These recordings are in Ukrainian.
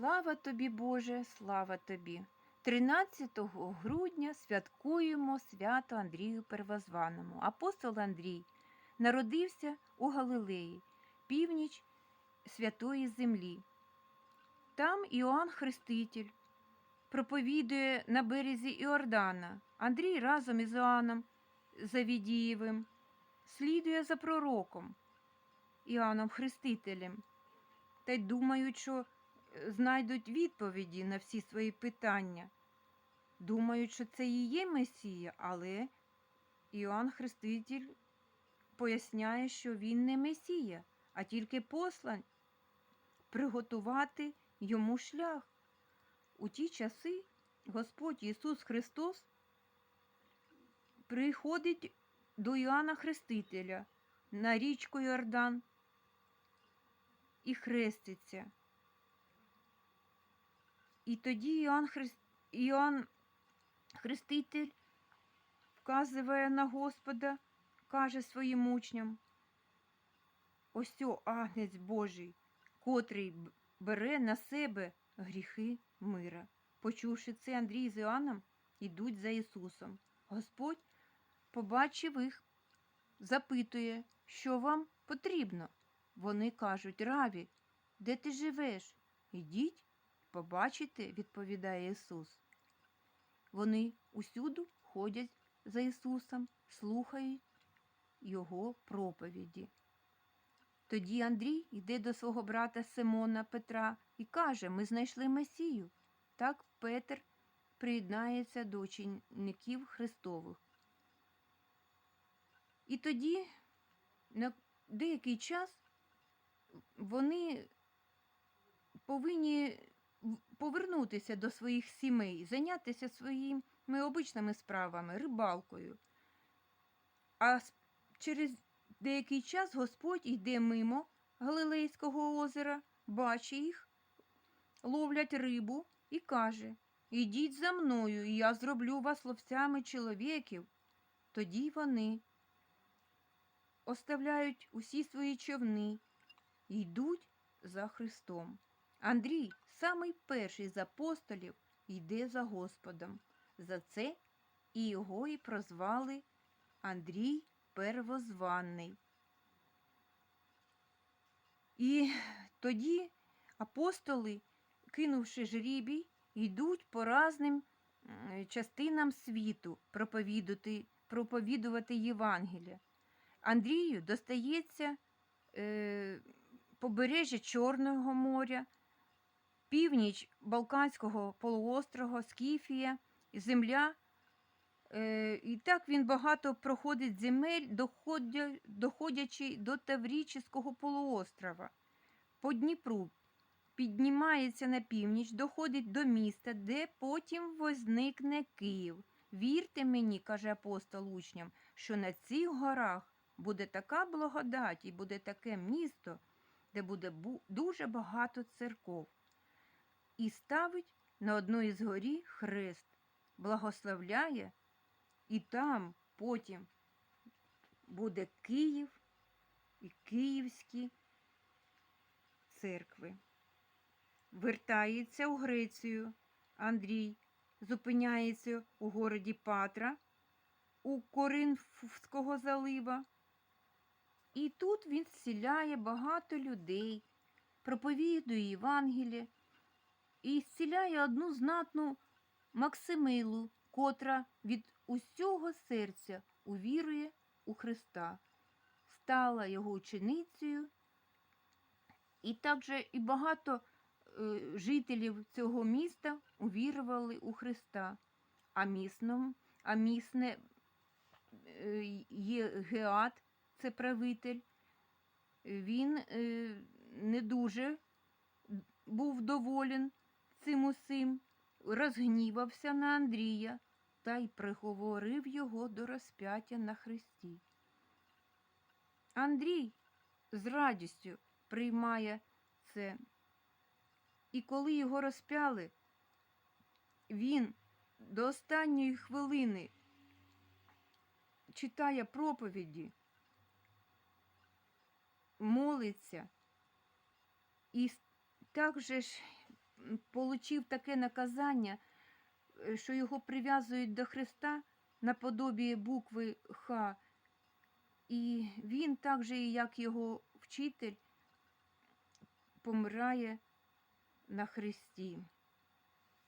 Слава тобі, Боже, слава тобі. 13 грудня святкуємо свято Андрію Первозваному. Апостол Андрій народився у Галилеї, північ Святої Землі. Там Іоанн Хреститель проповідує на березі Іордана. Андрій разом із Іоанном Завідієвим слідує за пророком Іоанном Хрестителем та й думають, що знайдуть відповіді на всі свої питання. Думають, що це і є Месія, але Іоанн Хреститель поясняє, що він не Месія, а тільки послань приготувати йому шлях. У ті часи Господь Ісус Христос приходить до Іоанна Хрестителя на річку Йордан і хреститься. І тоді Іоанн, Христ... Іоанн Хреститель вказує на Господа, каже своїм учням, ось о агнець Божий, котрий бере на себе гріхи мира. Почувши це, Андрій з Іоанном ідуть за Ісусом. Господь побачив їх, запитує, що вам потрібно. Вони кажуть, Раві, де ти живеш? Ідіть, побачите, відповідає Ісус. Вони усюду ходять за Ісусом, слухають Його проповіді. Тоді Андрій йде до свого брата Симона Петра і каже: Ми знайшли Месію. Так Петр приєднається до учеників Христових. І тоді на деякий час вони повинні повернутися до своїх сімей, зайнятися своїми обичними справами, рибалкою. А через деякий час Господь йде мимо Галилейського озера, бачить їх, ловлять рибу і каже: Ідіть за мною, і я зроблю вас ловцями чоловіків. Тоді вони оставляють усі свої човни і йдуть за Христом. Андрій, самий перший з апостолів, йде за Господом. За це і його і прозвали Андрій Первозванний. І тоді апостоли, кинувши жрібій, йдуть по разним частинам світу проповідувати, проповідувати Євангелія. Андрію достається е, побережжя Чорного моря, північ Балканського полуострова, Скіфія, земля. Е, і так він багато проходить земель, доходя, доходячи до Таврічського полуострова. По Дніпру піднімається на північ, доходить до міста, де потім возникне Київ. Вірте мені, каже апостол учням, що на цих горах буде така благодать і буде таке місто, де буде дуже багато церков. І ставить на одну із горі хрест, благословляє, і там потім буде Київ і київські церкви. Вертається у Грецію Андрій, зупиняється у городі Патра у Коринфського залива. І тут він зціляє багато людей, проповідує Євангеліє і зціляє одну знатну Максимилу, котра від усього серця увірує у Христа, стала його ученицею. І також і багато е, жителів цього міста увірували у Христа. А місном, а місне е, є Геат, це правитель. Він е, не дуже був доволен цим усім, розгнівався на Андрія та й приговорив його до розп'яття на хресті. Андрій з радістю приймає це. І коли його розп'яли, він до останньої хвилини читає проповіді, молиться і так же ж получив таке наказання, е, що його прив'язують до Христа наподобі букви Х. І він, так же, як його вчитель, помирає на Христі.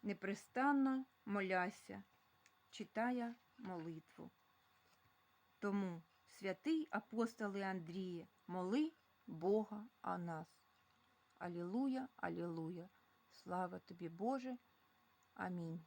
Непрестанно моляся, читає молитву. Тому, святий апостоле Андріє, моли Бога о нас. Алілуя, алілуя. Слава тобі, Боже. Амінь.